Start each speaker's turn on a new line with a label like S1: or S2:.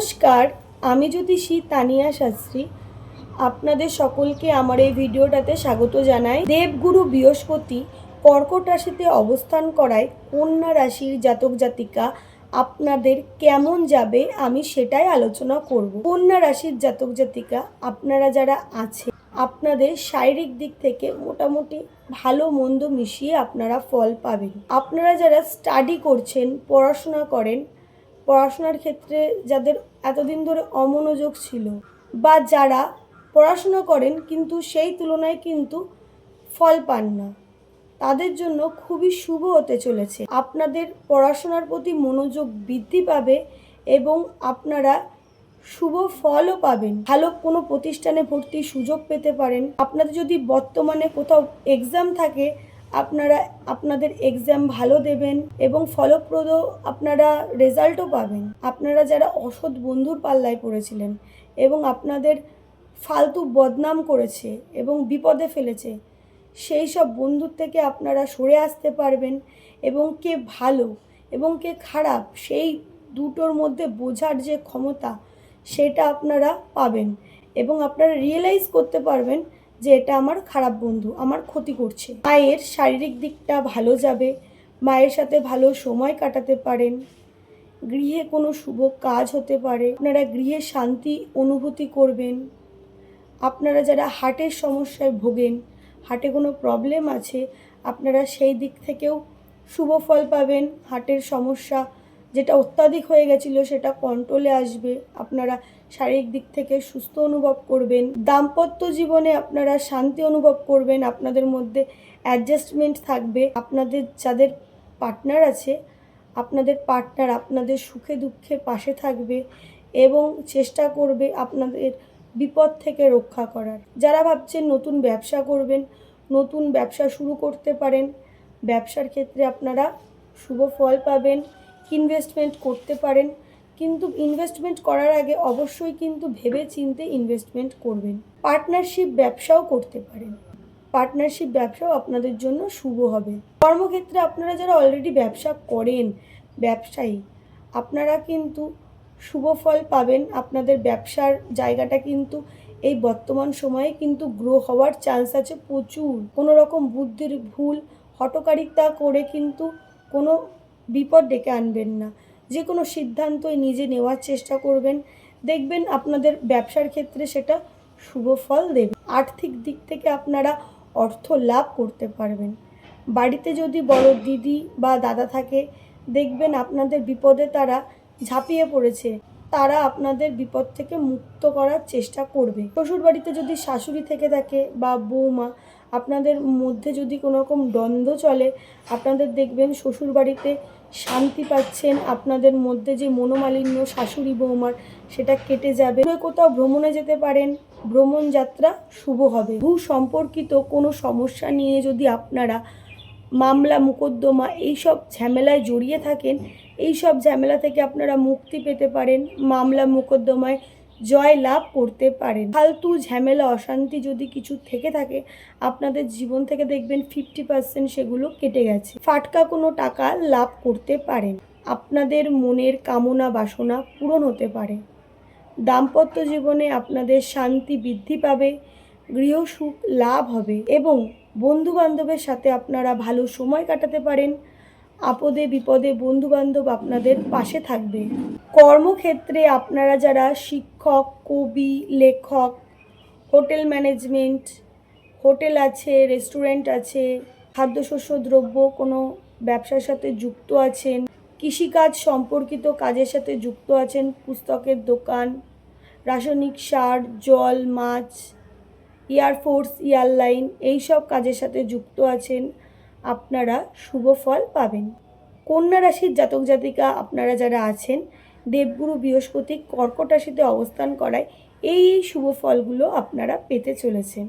S1: নমস্কার, আমি জ্যোতিষী তানিয়া শাস্ত্রী। আপনাদের সকলকে আমার এই ভিডিওটাতে স্বাগত জানাই। দেবগুরু বৃহস্পতি কর্কট রাশিতে অবস্থান করায় কন্যা রাশির জাতক জাতিকা আপনাদের কেমন যাবে আমি সেটাই আলোচনা করব। কন্যা রাশির জাতক জাতিকা, আপনারা যারা আছে, আপনাদের শারীরিক দিক থেকে মোটামুটি ভালো মন্দ মিশিয়ে আপনারা ফল পাবেন। আপনারা যারা স্টাডি করছেন, পড়াশোনা করেন পড়াশোনার ক্ষেত্রে যাদের এতদিন ধরে অমনোযোগ ছিল বা যারা পড়াশোনা করেন কিন্তু সেই তুলনায় কিন্তু ফল পান না, তাদের জন্য খুবই শুভ হতে চলেছে। আপনাদের পড়াশোনার প্রতি মনোযোগ বৃদ্ধি পাবে এবং আপনারা শুভ ফলও পাবেন। ভালো কোনো প্রতিষ্ঠানে ভর্তির সুযোগ পেতে পারেন। আপনাদের যদি বর্তমানে কোথাও এক্সাম থাকে আপনারা, আপনাদের এক্সাম ভালো দেবেন এবং ফলপ্রদ আপনারা রেজাল্টও পাবেন। আপনারা যারা অসৎ বন্ধুর পাল্লায় পড়েছিলেন এবং আপনাদের ফালতু বদনাম করেছে এবং বিপদে ফেলেছে, সেই সব বন্ধুর থেকে আপনারা সরে আসতে পারবেন এবং কে ভালো এবং কে খারাপ সেই দুটোর মধ্যে বোঝার যে ক্ষমতা, সেটা আপনারা পাবেন এবং আপনারা রিয়েলাইজ করতে পারবেন যে এটা আমার খারাপ বন্ধু, আমার ক্ষতি করছে। মায়ের শারীরিক দিকটা ভালো যাবে, মায়ের সাথে ভালো সময় কাটাতে পারেন। গৃহে কোনো শুভ কাজ হতে পারে, আপনারা গৃহে শান্তি অনুভূতি করবেন। আপনারা যারা হার্টের সমস্যায় ভোগেন, হার্টে কোনো প্রবলেম আছে, আপনারা সেই দিক থেকেও শুভ ফল পাবেন, হার্টের সমস্যা যেটা অত্যাধিক হয়ে গেছিল সেটা কন্ট্রোলে আসবে। আপনারা শারীরিক দিক থেকে সুস্থ অনুভব করবেন। দাম্পত্য জীবনে আপনারা শান্তি অনুভব করবেন। আপনাদের মধ্যে অ্যাডজাস্টমেন্ট থাকবে। আপনাদের যাদের পার্টনার আছে, আপনাদের পার্টনার আপনাদের সুখে দুঃখে পাশে থাকবে এবং চেষ্টা করবে আপনাদের বিপদ থেকে রক্ষা করার। যারা ভাবছেন নতুন ব্যবসা করবেন, নতুন ব্যবসা শুরু করতে পারেন, ব্যবসার ক্ষেত্রে আপনারা শুভ ফল পাবেন। ইনভেস্টমেন্ট করতে পারেন। কিন্তু ইনভেস্টমেন্ট করার আগে অবশ্যই কিন্তু ভেবে চিনতে ইনভেস্টমেন্ট করবেন। পার্টনারশিপ ব্যবসাও করতে পারেন। পার্টনারশিপ ব্যবসাও আপনাদের জন্য শুভ হবে। কর্মক্ষেত্রে আপনারা যারা অলরেডি ব্যবসা করেন, ব্যবসায়ী, আপনারা কিন্তু শুভ ফল পাবেন। আপনাদের ব্যবসার জায়গাটা কিন্তু এই বর্তমান সময়ে কিন্তু গ্রো হওয়ার চান্স আছে প্রচুর। কোনো রকম বুদ্ধির ভুল, হটকারিতা করে কিন্তু কোনো বিপদ ডেকে আনবেন না। যে কোনো সিদ্ধান্তই নিজে নেওয়ার চেষ্টা করবেন। দেখবেন আপনাদের ব্যবসার ক্ষেত্রে সেটা শুভ ফল দেবে। আর্থিক দিক থেকে আপনারা অর্থ লাভ করতে পারবেন। বাড়িতে যদি বড় দিদি বা দাদা থাকে, দেখবেন আপনাদের বিপদে তারা ঝাঁপিয়ে পড়েছে। তারা আপনাদের বিপদ থেকে মুক্ত করার চেষ্টা করবে। শ্বশুর বাড়িতে যদি শাশুড়ি থেকে থাকে বা বৌমা আপনাদের মধ্যে যদি কোনো রকম দ্বন্দ্ব চলে, আপনাদের দেখবেন শ্বশুর বাড়িতে শান্তি পাচ্ছেন, আপনাদের মধ্যে যে মনোমালিন্য শাশুড়ি বৌমার সেটা কেটে যাবে। কোথাও ভ্রমণে যেতে পারেন, ভ্রমণ যাত্রা শুভ হবে। ভূ সম্পর্কিত কোনো সমস্যা নিয়ে যদি আপনারা মামলা, মোকদ্দমা এইসব ঝামেলায় জড়িয়ে থাকেন এই সব ঝামেলা থেকে আপনারা মুক্তি পেতে পারেন। মামলা, মোকদ্দমায় জয় লাভ করতে পারেন। ফালতু ঝামেলা, অশান্তি যদি কিছু থেকে থাকে, আপনাদের জীবন থেকে দেখবেন ফিফটি পার্সেন্ট সেগুলো কেটে গেছে। ফাটকা কোনো টাকা লাভ করতে পারেন। আপনাদের মনের কামনা বাসনা পূরণ হতে পারে। দাম্পত্য জীবনে আপনাদের শান্তি বৃদ্ধি পাবে গৃহসুখ লাভ হবে এবং বন্ধু বান্ধবের সাথে আপনারা ভালো সময় কাটাতে পারেন। আপদে বিপদে বন্ধু বান্ধব আপনাদের পাশে থাকবে। কর্মক্ষেত্রে আপনারা যারা শিক্ষক, কবি, লেখক, হোটেল ম্যানেজমেন্ট, হোটেল আছে, রেস্টুরেন্ট আছে, খাদ্যশস্য, দ্রব্য, কোনো ব্যবসার সাথে যুক্ত আছেন, কৃষিকাজ সম্পর্কিত কাজের সাথে যুক্ত আছেন, পুস্তকের দোকান, রাসায়নিক সার, জল, মাছ এয়ারফোর্স এয়ারলাইন এই সব কাজের সাথে যুক্ত আছেন আপনারা শুভ ফল পাবেন। কন্যা রাশির জাতক জাতিকা আপনারা যারা আছেন, দেবগুরু বৃহস্পতি কর্কট রাশিতে অবস্থান করায় এই এই শুভ ফলগুলো আপনারা পেতে চলেছেন।